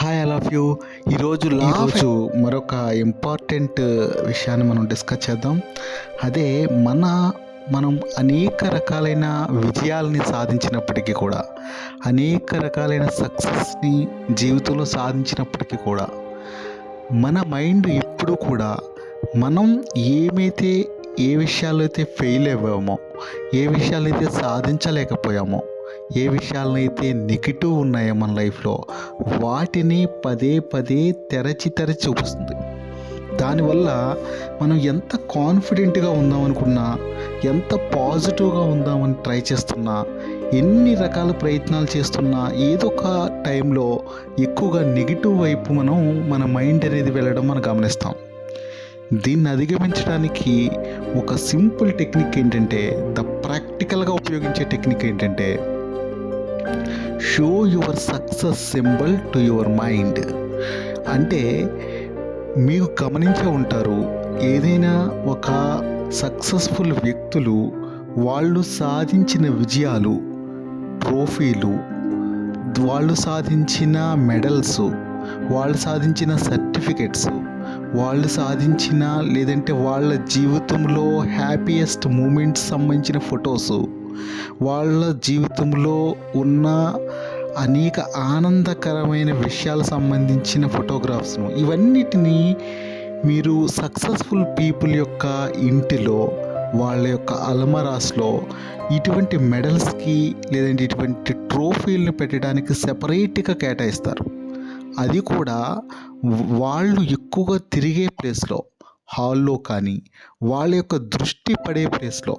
Hi I love you ఈరోజు ఈరోజు మరొక ఇంపార్టెంట్ విషయాన్ని మనం డిస్కస్ చేద్దాం. అదే మన మనం అనేక రకాలైన విజయాలని సాధించినప్పటికీ కూడా అనేక రకాలైన సక్సెస్ని జీవితంలో సాధించినప్పటికీ కూడా మన మైండ్ ఎప్పుడూ కూడా మనం ఏమైతే ఏ విషయాల్లో అయితే ఫెయిల్ అయ్యామో ఏ విషయాలు అయితే సాధించలేకపోయామో ఏ విషయాలనైతే నెగిటివ్ ఉన్నాయో మన లైఫ్లో వాటిని పదే పదే తెరచి తెరచి చూపిస్తుంది. దానివల్ల మనం ఎంత కాన్ఫిడెంట్గా ఉందామనుకున్నా ఎంత పాజిటివ్గా ఉందామని ట్రై చేస్తున్నా ఎన్ని రకాల ప్రయత్నాలు చేస్తున్నా ఏదో ఒక టైంలో ఎక్కువగా నెగిటివ్ వైపు మనం మన మైండ్ అనేది వెళ్ళడం మనం గమనిస్తాం. దీన్ని అధిగమించడానికి ఒక సింపుల్ టెక్నిక్ ఏంటంటే ద ప్రాక్టికల్గా ఉపయోగించే టెక్నిక్ ఏంటంటే show your success symbol to your mind అంటే మీరు గమనించే ఉంటారు ఏదైనా ఒక సక్సెస్ఫుల్ వ్యక్తులు వాళ్ళు సాధించిన విజయాలు ట్రోఫీలు వాళ్ళు సాధించిన మెడల్స్ వాళ్ళు సాధించిన సర్టిఫికెట్స్ వాళ్ళు సాధించిన లేదంటే వాళ్ళ జీవితంలో హ్యాపీయెస్ట్ మూమెంట్స్ సంబంధించిన ఫొటోస్ వాళ్ళ జీవితంలో ఉన్న అనేక ఆనందకరమైన విషయాలు సంబంధించిన ఫోటోగ్రాఫ్స్ను ఇవన్నిటినీ మీరు సక్సెస్ఫుల్ పీపుల్ యొక్క ఇంటిలో వాళ్ళ యొక్క అల్మరాస్లో ఇటువంటి మెడల్స్కి లేదంటే ఇటువంటి ట్రోఫీలను పెట్టడానికి సెపరేట్గా కేటాయిస్తారు. అది కూడా వాళ్ళు ఎక్కువగా తిరిగే ప్లేస్లో హాల్లో కానీ వాళ్ళ యొక్క దృష్టి పడే ప్లేస్లో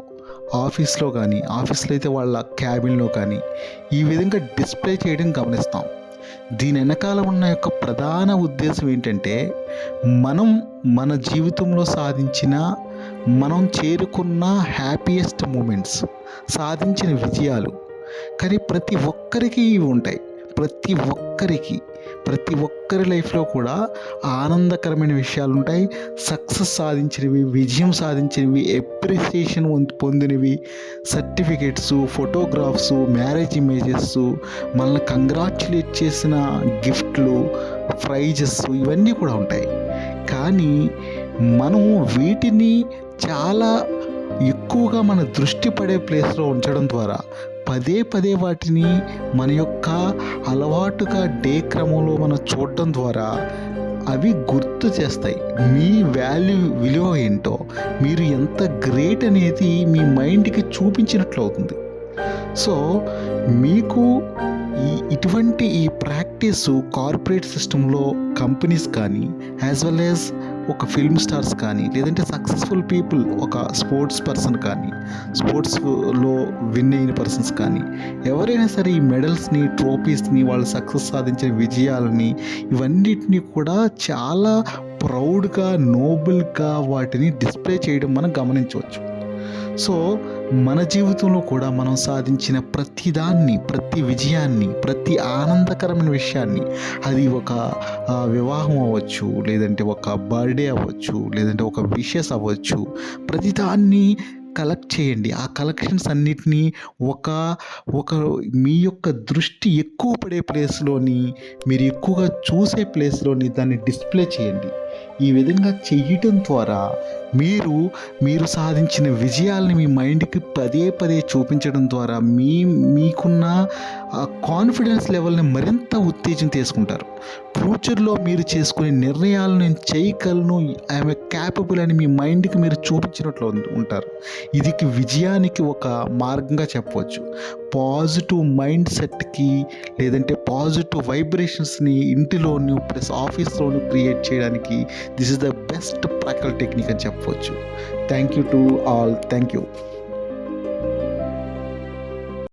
ఆఫీస్లో కానీ ఆఫీస్లో అయితే వాళ్ళ క్యాబిన్లో కానీ ఈ విధంగా డిస్ప్లే చేయడం గమనిస్తాం. దీని వెనకాల ఉన్న యొక్క ప్రధాన ఉద్దేశం ఏంటంటే మనం మన జీవితంలో సాధించిన మనం చేరుకున్న హ్యాపీయెస్ట్ మూమెంట్స్ సాధించిన విజయాలు. కానీ ప్రతి ఒక్కరికి ఇవి ఉంటాయి. ప్రతి ఒక్కరికి ప్రతి ఒక్కరి లైఫ్లో కూడా ఆనందకరమైన విషయాలు ఉంటాయి. సక్సెస్ సాధించినవి విజయం సాధించినవి ఎప్రిసియేషన్ పొందినవి. సర్టిఫికేట్స్ ఫోటోగ్రాఫ్స్ మ్యారేజ్ ఇమేజెస్ మనల్ని కంగ్రాచులేట్ చేసిన గిఫ్ట్లు ప్రైజెస్ ఇవన్నీ కూడా ఉంటాయి. కానీ మనం వీటిని చాలా ఎక్కువగా మన దృష్టి పడే ప్లేస్లో ఉంచడం ద్వారా పదే పదే వాటిని మన యొక్క అలవాటుగా డే క్రమంలో మనం చూడటం ద్వారా అవి గుర్తు చేస్తాయి. మీ వాల్యూ విలువ ఏంటో మీరు ఎంత గ్రేట్ అనేది మీ మైండ్కి చూపించినట్లు అవుతుంది. సో మీకు ఈ ఇటువంటి ఈ ప్రాక్టీస్ కార్పొరేట్ సిస్టంలో కంపెనీస్ కానీ యాజ్ వెల్ యాజ్ ఒక ఫిల్మ్ స్టార్స్ కానీ లేదంటే సక్సెస్ఫుల్ పీపుల్ ఒక స్పోర్ట్స్ పర్సన్ కానీ స్పోర్ట్స్లో విన్ అయిన పర్సన్స్ కానీ ఎవరైనా సరే ఈ మెడల్స్ని ట్రోఫీస్ని వాళ్ళు సక్సెస్ సాధించిన విజయాలని ఇవన్నిటిని కూడా చాలా ప్రౌడ్గా నోబుల్గా వాటిని డిస్ప్లే చేయడం మనం గమనించవచ్చు. సో మన జీవితంలో కూడా మనం సాధించిన ప్రతిదాన్ని ప్రతి విజయాన్ని ప్రతి ఆనందకరమైన విషయాన్ని అది ఒక వివాహం అవ్వచ్చు లేదంటే ఒక బర్త్డే అవ్వచ్చు లేదంటే ఒక విషెస్ అవ్వచ్చు ప్రతిదాన్ని కలెక్ట్ చేయండి. ఆ కలెక్షన్స్ అన్నిటినీ ఒక ఒక మీ యొక్క దృష్టి ఎక్కువ పడే ప్లేస్లోని మీరు ఎక్కువగా చూసే ప్లేస్లోని దాన్ని డిస్ప్లే చేయండి. ఈ విధంగా చెయ్యటం ద్వారా మీరు మీరు సాధించిన విజయాల్ని మీ మైండ్కి పదే పదే చూపించడం ద్వారా మీ మీకున్న కాన్ఫిడెన్స్ లెవెల్ని మరింత ఉత్తేజం తీసుకుంటారు. ఫ్యూచర్లో మీరు చేసుకునే నిర్ణయాలు నేను చేయగలను ఐఎమ్ క్యాపబుల్ అని మీ మైండ్కి మీరు చూపించినట్లు ఉంటారు. ఇది విజయానికి ఒక మార్గంగా చెప్పవచ్చు. పాజిటివ్ మైండ్ సెట్కి లేదంటే పాజిటివ్ వైబ్రేషన్స్ని ఇంటిలోను ప్లస్ ఆఫీస్లోను క్రియేట్ చేయడానికి this is the best practical technique అని చెప్పవచ్చు. Thank you to all thank you